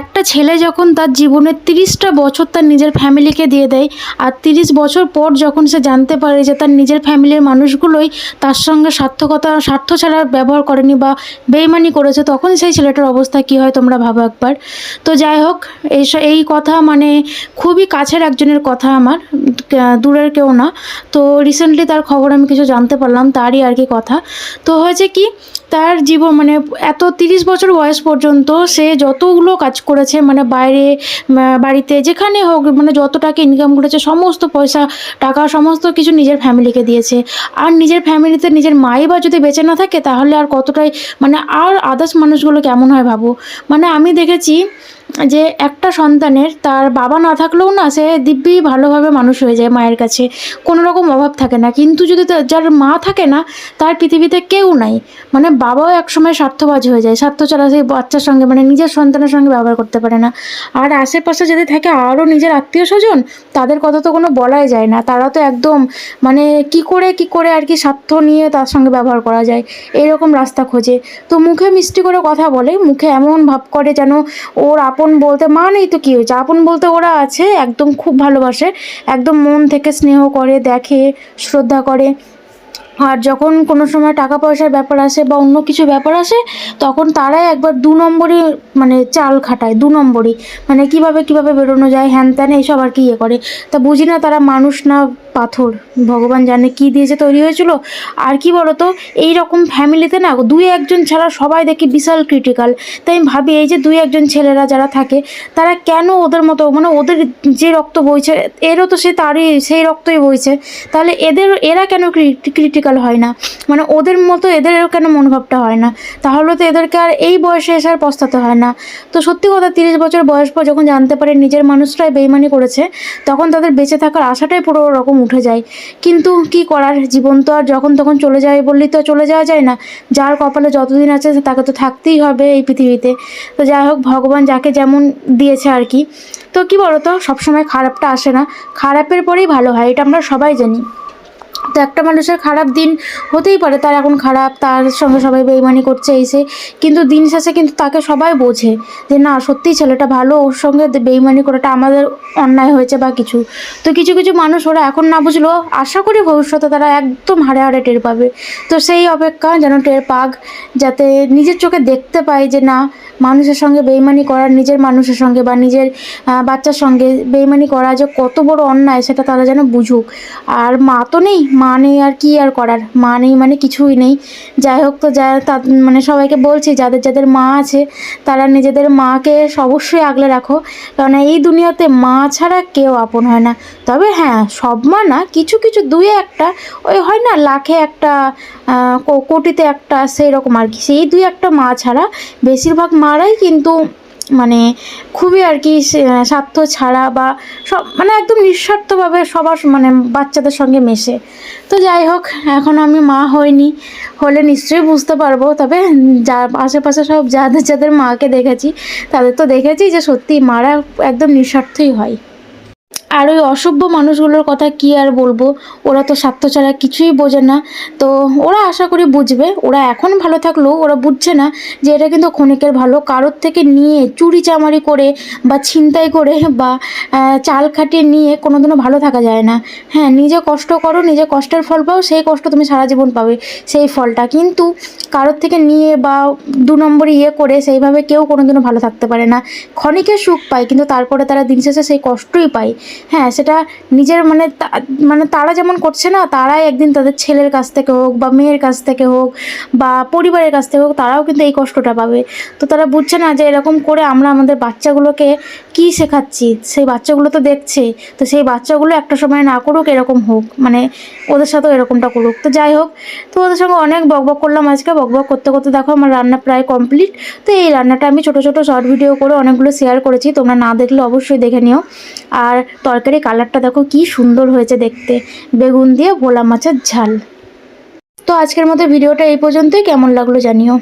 একটা ছেলে যখন তার জীবনের তিরিশটা বছর তার নিজের ফ্যামিলিকে দিয়ে দেয় আর তিরিশ বছর পর যখন সে জানতে পারে যে তার নিজের ফ্যামিলির মানুষগুলোই তার সঙ্গে সার্থকতা, স্বার্থ ছাড়া ব্যবহার করেনি বা বেইমানি করেছে, তখন সেই ছেলেটার অবস্থা কী হয় তোমরা ভাবো একবার। তো যাই হোক, এই এই কথা মানে খুবই কাছের একজনের কথা আমার দূরের কেউ না। তো রিসেন্টলি তার খবর আমি কিছু জানতে পারলাম, তারই আর কি কথা। তো হয়েছে কি তার জীবন মানে এত তিরিশ বছর বয়স পর্যন্ত সে যতগুলো কাজ করেছে মানে বাইরে বাড়িতে, যেখানে হোক মানে যত টাকা ইনকাম করেছে, সমস্ত পয়সা, টাকা, সমস্ত কিছু নিজের ফ্যামিলিকে দিয়েছে। আর নিজের ফ্যামিলিতে নিজের মাই বা যদি বেঁচে না থাকে, তাহলে আর কতটাই মানে আর আদার্স মানুষগুলো কেমন হয় ভাবো? মানে আমি দেখেছি যে একটা সন্তানের তার বাবা না থাকলেও না সে দিব্যি ভালোভাবে মানুষ হয়ে যায় মায়ের কাছে। কোনো রকম অভাব থাকে না। কিন্তু যদি যার মা থাকে না, তার পৃথিবীতে কেউ নাই। মানে বাবাও একসময় স্বার্থবাজ হয়ে যায়। স্বার্থ ছাড়া সেই বাচ্চার সঙ্গে মানে নিজের সন্তানের সঙ্গে ব্যবহার করতে পারে না। আর আশেপাশে যদি থাকে আরও নিজের আত্মীয় স্বজন তাদের কথা তো কোনো বলাই যায় না। তারা তো একদম মানে কি করে কি করে আর কি স্বার্থ নিয়ে তার সঙ্গে ব্যবহার করা যায়? এইরকম রাস্তা খোঁজে। তো মুখে মিষ্টি করে কথা বলে, মুখে এমন ভাব করে যেন ওর আপন বলতে মা নেই তো কী হয়েছে? আপন বলতে ওরা আছে, একদম খুব ভালোবাসে, একদম মন থেকে স্নেহ করে, দেখে, শ্রদ্ধা করে। আর যখন কোনো সময় টাকা পয়সার ব্যাপার আসে বা অন্য কিছু ব্যাপার আসে, তখন তারাই একবার দু নম্বরই মানে চাল খাটায়, দু নম্বরই। মানে কীভাবে কীভাবে বেরোনো যায়, হ্যান ত্যান এইসব আর কি ইয়ে করে। তা বুঝি না তারা মানুষ না পাথর। ভগবান জানে কি দিয়েছে তৈরি হয়েছিল। আর কি বলতো এই রকম ফ্যামিলিতে না দুই একজন ছাড়া সবাই দেখি বিশাল ক্রিটিক্যাল। তাই আমি ভাবি, এই যে দুই একজন ছেলেরা যারা থাকে, তারা কেন ওদের মতো মানে ওদের যে রক্ত বইছে, এরও তো সে তারই, সেই রক্তই বইছে। তাহলে এদের, এরা কেন ক্রিটিক্যাল হয় না। মানে ওদের মতো এদেরও কেন মনোভাবটা হয় না? তাহলে তো এদেরকে আর এই বয়সে এসে আর পস্তাতে হয় না। তো সত্যি কথা, তিরিশ বছর বয়স পর যখন জানতে পারে নিজের মানুষরাই বেইমানি করেছে, তখন তাদের বেঁচে থাকার আশাটাই পুরো রকম উঠে যায়। কিন্তু কি করার? জীবন তো আর যখন তখন চলে যায় বললেই তো চলে যাওয়া যায় না। যার কপালে যতদিন আছে তাকে তো থাকতেই হবে এই পৃথিবীতে। তো যাই হোক, ভগবান যাকে যেমন দিয়েছে আর কি। তো কি বলতো, সবসময় খারাপটা আসে না। খারাপের পরেই ভালো হয়, এটা আমরা সবাই জানি। তো একটা মানুষের খারাপ দিন হতেই পারে, তার এখন খারাপ, তার সঙ্গে সবাই বেইমানি করছে এসে কিন্তু দিন শেষে কিন্তু তাকে সবাই বোঝে যে, না, সত্যিই ছেলেটা ভালো, ওর সঙ্গে বেইমানি করাটা আমাদের অন্যায় হয়েছে বা কিছু। তো কিছু কিছু মানুষ ওরা এখন না বুঝলেও আশা করি ভবিষ্যতে তারা একদম হারে হারে টের পাবে। তো সেই অপেক্ষা যেন টের পাক, যাতে নিজের চোখে দেখতে পায় যে, না মানুষের সঙ্গে বেইমানি করার, নিজের মানুষের সঙ্গে বা নিজের বাচ্চার সঙ্গে বেইমানি করা যে কত বড় অন্যায় সেটা তারা যেন বুঝুক। আর মা তো নেই, মা নেই আর কি আর করার? মা নেই মানে কিছুই নেই। যাই হোক তো যা তা মানে সবাইকে বলছি, যাদের যাদের মা আছে, তারা নিজেদের মাকে অবশ্যই আগলে রাখো। কারণ এই দুনিয়াতে মা ছাড়া কেউ আপন হয় না। তবে হ্যাঁ সব মা না, কিছু কিছু, দুই একটা, ওই হয় না, লাখে একটা কোটিতে একটা সেই রকম আর কি। সেই দুই একটা মা ছাড়া বেশিরভাগ মারাই কিন্তু মানে খুবই আর কি স্বার্থ ছাড়া বা সব মানে একদম নিঃস্বার্থভাবে সবার মানে বাচ্চাদের সঙ্গে মেশে। তো যাই হোক, এখন আমি মা হইনি, হলে নিশ্চয়ই বুঝতে পারব, তবে যা, আশেপাশে সব যাদের যাদের মাকে দেখেছি, তাদের তো দেখেছি যে সত্যি মারা একদম নিঃস্বার্থই হয়। আর ওই অসভ্য মানুষগুলোর কথা কি আর বলব? ওরা তো স্বার্থ ছাড়া কিছুই বোঝে না। তো ওরা আশা করি বুঝবে। ওরা এখন ভালো থাকলেও ওরা বুঝছে না যে এটা কিন্তু ক্ষণিকের ভালো। কারোর থেকে নিয়ে চুরি চামারি করে বা ছিনতাই করে বা চাল খাটিয়ে নিয়ে কোনোদিনও ভালো থাকা যায় না। হ্যাঁ নিজে কষ্ট করো, নিজে কষ্টের ফল পাও, সেই কষ্ট তুমি সারা জীবন পাবে সেই ফলটা। কিন্তু কারোর থেকে নিয়ে বা দু নম্বর ইয়ে করে সেইভাবে কেউ কোনোদিনও ভালো থাকতে পারে না। ক্ষণিকের সুখ পায়, কিন্তু তারপরে তারা দিন শেষে সেই কষ্টই পায়। হ্যাঁ সেটা নিজের মানে মানে তারা যেমন করছে না, তারাই একদিন তাদের ছেলের কাছ থেকে হোক বা মেয়ের কাছ থেকে হোক বা পরিবারের কাছ থেকে হোক, তারাও কিন্তু এই কষ্টটা পাবে। তো তারা বুঝছে না যে এরকম করে আমরা আমাদের বাচ্চাগুলোকে কী শেখাচ্ছি? সেই বাচ্চাগুলো তো দেখছে, তো সেই বাচ্চাগুলো একটা সময় না করুক, এরকম হোক মানে ওদের সাথেও এরকমটা করুক। তো যাই হোক, তো ওদের সঙ্গে অনেক বকবক করলাম আজকে। বকবক করতে করতে দেখো আমার রান্না প্রায় কমপ্লিট তো এই রান্নাটা আমি ছোটো ছোটো শর্ট ভিডিও করে অনেকগুলো শেয়ার করেছি, তোমরা না দেখলে অবশ্যই দেখে নিও। আর তরকারি কালারটা দেখো কি সুন্দর হয়েছে দেখতে। বেগুন দিয়ে ভোলা মাছের ঝাল। তো আজকের মতো ভিডিওটা এই পর্যন্তই। কেমন লাগল জানিও।